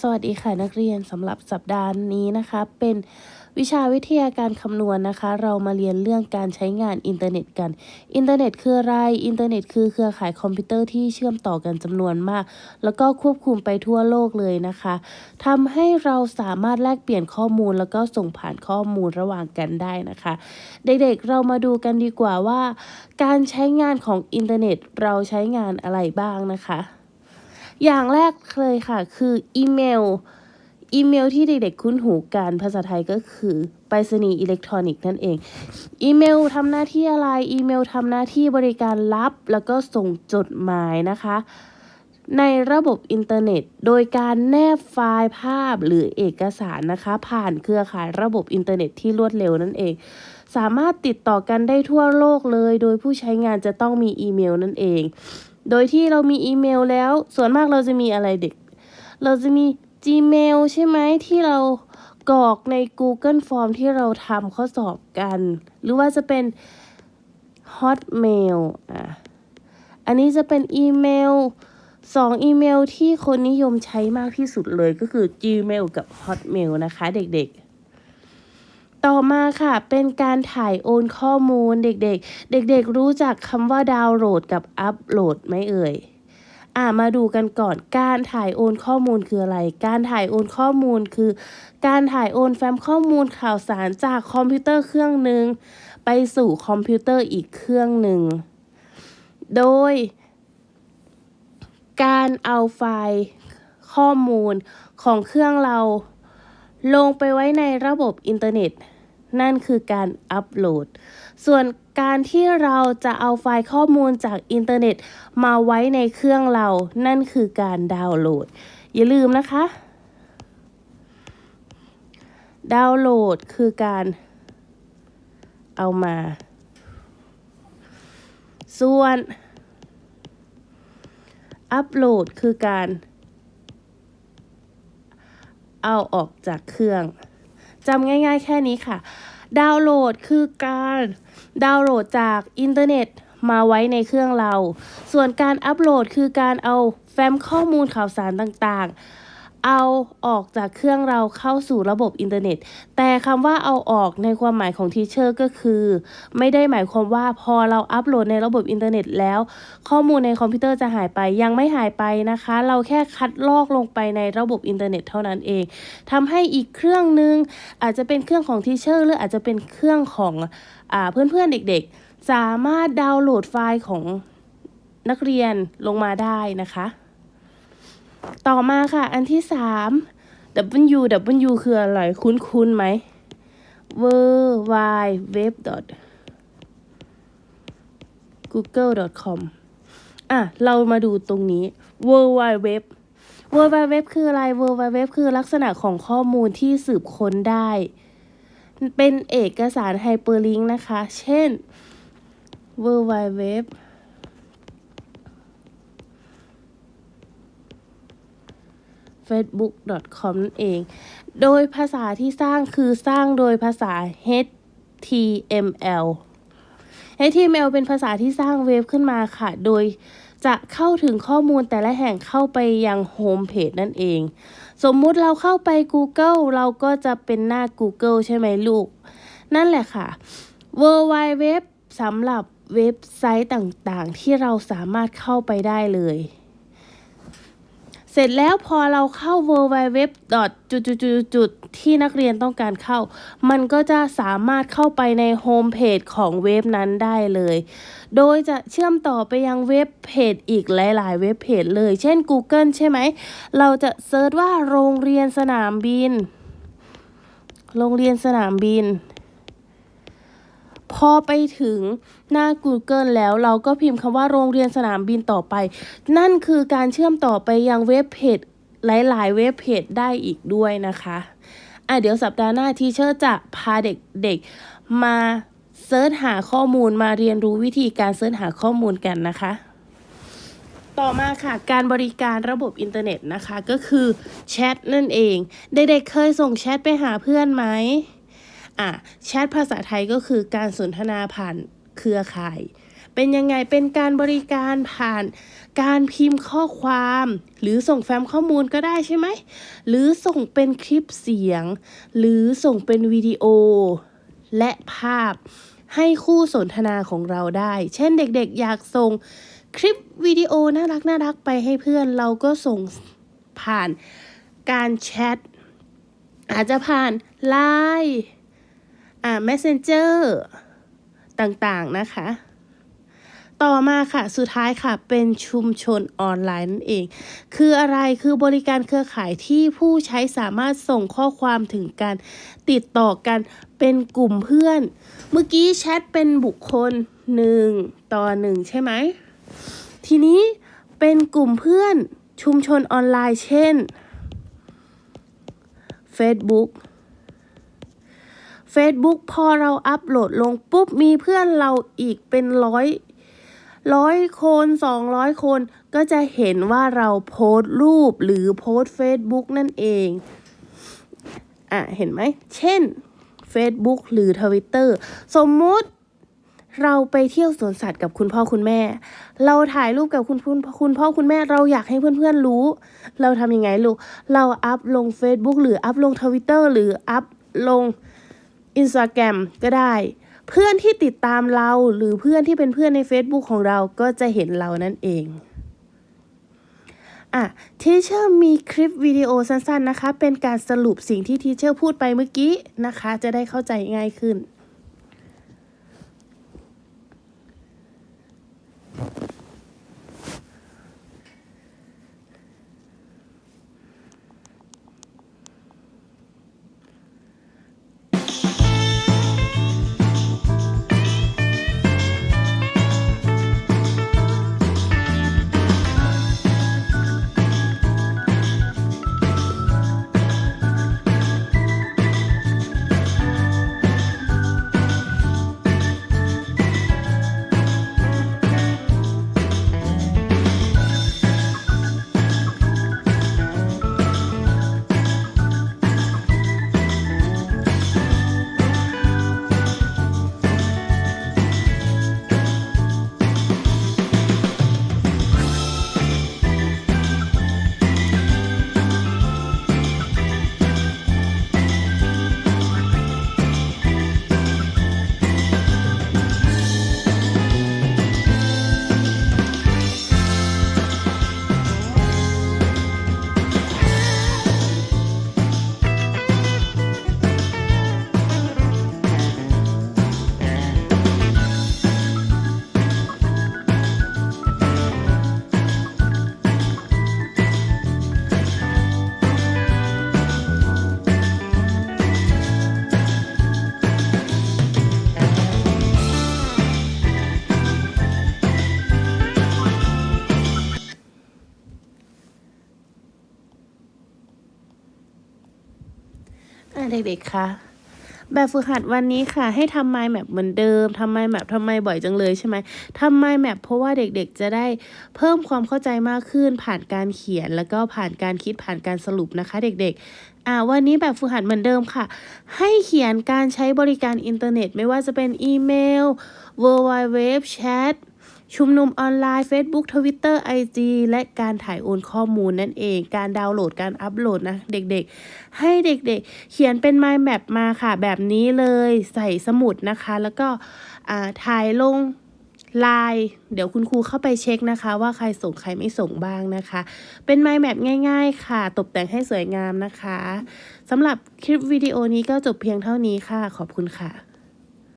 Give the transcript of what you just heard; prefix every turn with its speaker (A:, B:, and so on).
A: สวัสดีค่ะนักเรียนสำหรับสัปดาห์นี้นะคะ เป็นวิชาวิทยาการคำนวณนะคะ เรามาเรียนเรื่องการใช้งานอินเทอร์เน็ตกัน อินเทอร์เน็ตคืออะไร อินเทอร์เน็ตคือเครือข่ายคอมพิวเตอร์ที่เชื่อมต่อกันจำนวนมาก แล้วก็ควบคุมไปทั่วโลกเลยนะคะทำให้เราสามารถแลกเปลี่ยนข้อมูลแล้วก็ส่งผ่านข้อมูลระหว่างกันได้นะคะ เด็กๆเรามาดูกันดีกว่าว่า การใช้งานของอินเทอร์เน็ตเราใช้งานอะไรบ้างนะคะ อย่างแรกเลยค่ะ คืออีเมล อีเมลที่เด็กๆคุ้นหูกันภาษาไทยก็คือไปรษณีย์อิเล็กทรอนิกส์นั่นเอง อีเมลทำหน้าที่อะไร อีเมลทำหน้าที่บริการรับ แล้วก็ส่งจดหมายนะคะ ในระบบอินเทอร์เน็ต โดยการแนบไฟล์ภาพหรือเอกสารนะคะ ผ่านเครือข่ายระบบอินเทอร์เน็ตที่รวดเร็วนั่นเอง สามารถติดต่อกันได้ทั่วโลกเลย โดยผู้ใช้งานจะต้องมีอีเมลนั่นเอง โดยที่เรามีอีเมลแล้ว ส่วนมากเราจะมีอะไรเด็ก เราจะมี Gmail ใช่ไหมที่เรากรอกใน Google Form ที่เราทำข้อสอบกัน หรือว่าจะเป็น Hotmail อะ อันนี้จะเป็นอีเมลสองอีเมลที่คนนิยมใช้มากที่สุดเลยก็คือ Gmail กับ Hotmail นะคะเด็กๆ ต่อมาค่ะเป็นการถ่ายโอนข้อมูลเด็กๆ เด็กๆรู้จักคำว่าดาวน์โหลดกับอัปโหลดไหมเอ่ยอ่ามาดูกันก่อนการถ่ายโอนข้อมูลคืออะไร การถ่ายโอนข้อมูลคือ การถ่ายโอนแฟ้มข้อมูลข่าวสารจากคอมพิวเตอร์เครื่องหนึ่งไปสู่คอมพิวเตอร์อีกเครื่องหนึ่ง โดย การเอาไฟล์ข้อมูลของเครื่องเรา ลงไปไว้ในระบบอินเทอร์เน็ต นั่นคือการอัปโหลด ส่วนการที่เราจะเอาไฟล์ข้อมูลจากอินเทอร์เน็ตมาไว้ในเครื่องเรา นั่นคือการดาวน์โหลด อย่าลืมนะคะ ดาวน์โหลดคือการเอามา ส่วนอัปโหลดคือการเอาออกจากเครื่อง จำง่ายๆ แค่นี้ค่ะ ดาวน์โหลดคือการดาวน์โหลดจากอินเทอร์เน็ตมาไว้ในเครื่องเรา ส่วนการอัปโหลดคือการเอาแฟ้มข้อมูลข่าวสารต่างๆ เอาออกจากเครื่องเราเข้าสู่ระบบอินเทอร์เน็ต แต่คำว่าเอาออกในความหมายของทีเชอร์ก็คือ ไม่ได้หมายความว่าพอเราอัปโหลดในระบบอินเทอร์เน็ตแล้ว ข้อมูลในคอมพิวเตอร์จะหายไปยังไม่หายไปนะคะ เราแค่คัดลอกลงไปในระบบอินเทอร์เน็ตเท่านั้นเองทำให้อีกเครื่องหนึงอาจจะเป็นเครื่องของทีเชอร์หรืออาจจะเป็นเครื่องของอเพื่อนๆเด็กๆ สามารถดาวน์โหลดไฟล์ของนักเรียนลงมาได้นะคะ ต่อมาค่ะ อันที่สาม W W คืออะไร คุ้นๆไหม w w w google com อะ เรามาดูตรงนี้ w w w w w w คืออะไร w w w คือลักษณะของข้อมูลที่สืบค้นได้ เป็นเอกสารไฮเปอร์ลิงก์นะคะ เช่น w w w facebook.com นั่นเอง โดยภาษาที่สร้างคือสร้างโดยภาษา HTML HTML เป็นภาษาที่สร้างเว็บขึ้นมาค่ะ โดยจะเข้าถึงข้อมูลแต่ละแห่งเข้าไปยังโฮมเพจนั่นเอง สมมุติเราเข้าไป Google เราก็จะเป็นหน้า Google ใช่ไหมลูก นั่นแหละค่ะ w w w สำหรับเว็บไซต์ต่างๆ ที่เราสามารถเข้าไปได้เลย เสร็จแล้วพอเราเข้า w w w จุดจุดจุดจุดที่นักเรียนต้องการเข้า มันก็จะสามารถเข้าไปในโฮมเพจของเว็บนั้นได้เลย โดยจะเชื่อมต่อไปยังเว็บเพจอีกหลาย ๆ เว็บเพจเลย เช่น Google ใช่ไหม เราจะเซิร์ชว่าโรงเรียนสนามบิน โรงเรียนสนามบิน พอไปถึงหน้า Google แล้วเราก็พิมพ์คำว่าโรงเรียนสนามบินต่อไป นั่นคือการเชื่อมต่อไปยังเว็บเพจหลาย ๆ เว็บเพจได้อีกด้วยนะคะอะเดี๋ยวสัปดาห์หน้าทีเชอร์จะพาเด็กๆมาเซิร์ชหาข้อมูลมาเรียนรู้วิธีการเซิร์ชหาข้อมูลกันนะคะ ต่อมาค่ะการบริการระบบอินเทอร์เน็ตนะคะ ก็คือแชทนั่นเองเด็กๆเคยส่งแชทไปหาเพื่อนไหม อะแชทภาษาไทยก็คือการสนทนาผ่านเครือข่าย เป็นยังไงเป็นการบริการผ่าน การพิมพ์ข้อความ หรือส่งแฟ้มข้อมูลก็ได้ใช่ไหม หรือส่งเป็นคลิปเสียง หรือส่งเป็นวิดีโอ และภาพให้คู่สนทนาของเราได้ เช่นเด็กๆ อยากส่งคลิปวิดีโอน่ารักน่ารักไปให้เพื่อนเราก็ส่งผ่านการแชทอาจจะผ่าน Line อ่า Messenger ต่างๆนะคะ ต่อมาค่ะสุดท้ายค่ะเป็นชุมชนออนไลน์นั่นเอง คืออะไรคือบริการเครือข่ายที่ผู้ใช้สามารถส่งข้อความถึงกัน ติดต่อกันเป็นกลุ่มเพื่อน เมื่อกี้แชทเป็นบุคคลหนึ่งต่อหนึ่งใช่ไหม ทีนี้เป็นกลุ่มเพื่อนชุมชนออนไลน์เช่น Facebook Facebook พอเราอัปโหลดลงปุ๊บมีเพื่อนเราอีกเป็นร้อยร้อยคนสองร้อยคน ก็จะเห็นว่าเราโพสต์รูปหรือโพสต์ Facebook นั่นเอง อะ เห็นไหม เช่น Facebook หรือ Twitter สมมุติเราไปเที่ยวสวนสัตว์กับคุณพ่อคุณแม่ เราถ่ายรูปกับคุณคุณคุณพ่อคุณแม่เราอยากให้เพื่อนๆรู้ เราทำยังไงลูก เราอัพลง Facebook หรืออัพลง Twitter หรืออัพลง อินสตาแกรมก็ได้ เพื่อนที่ติดตามเราหรือเพื่อนที่เป็นเพื่อนใน Facebook ของเราก็จะเห็นเรานั่นเองอะทีเชอร์มีคลิปวิดีโอสั้นๆนะคะ เป็นการสรุปสิ่งที่ทีเชอร์พูดไปเมื่อกี้นะคะ จะได้เข้าใจง่ายขึ้น เด็กๆคะแบบฝึกหัดวันนี้ค่ะ ให้ทำ mind map เหมือนเดิมทำ mind map ทำไมบ่อยจังเลยใช่ไหมทำ mind map เพราะว่าเด็กๆจะได้เพิ่มความเข้าใจมากขึ้น ผ่านการเขียนแล้วก็ผ่านการคิดผ่านการสรุปนะคะ เด็กๆอ่าวันนี้แบบฝึกหัดเหมือนเดิมค่ะ ให้เขียนการใช้บริการอินเทอร์เน็ต ไม่ว่าจะเป็นอีเมล w w w chat ชุมนุมออนไลน์ Facebook Twitter IG และการถ่ายโอนข้อมูลนั่นเอง การดาวน์โหลดการอัปโหลดนะเด็กๆ ให้เด็กๆ เขียนเป็น mind map มาค่ะ แบบนี้เลยใส่สมุดนะคะ แล้วก็อ่าถ่ายลงไลน์เดี๋ยวคุณครูเข้าไปเช็คนะคะ ว่าใครส่งใครไม่ส่งบ้างนะคะ เป็น mind map ง่ายๆ ค่ะ ตกแต่งให้สวยงามนะคะสำหรับคลิปวิดีโอนี้ก็จบเพียงเท่านี้ค่ะ ขอบคุณค่ะ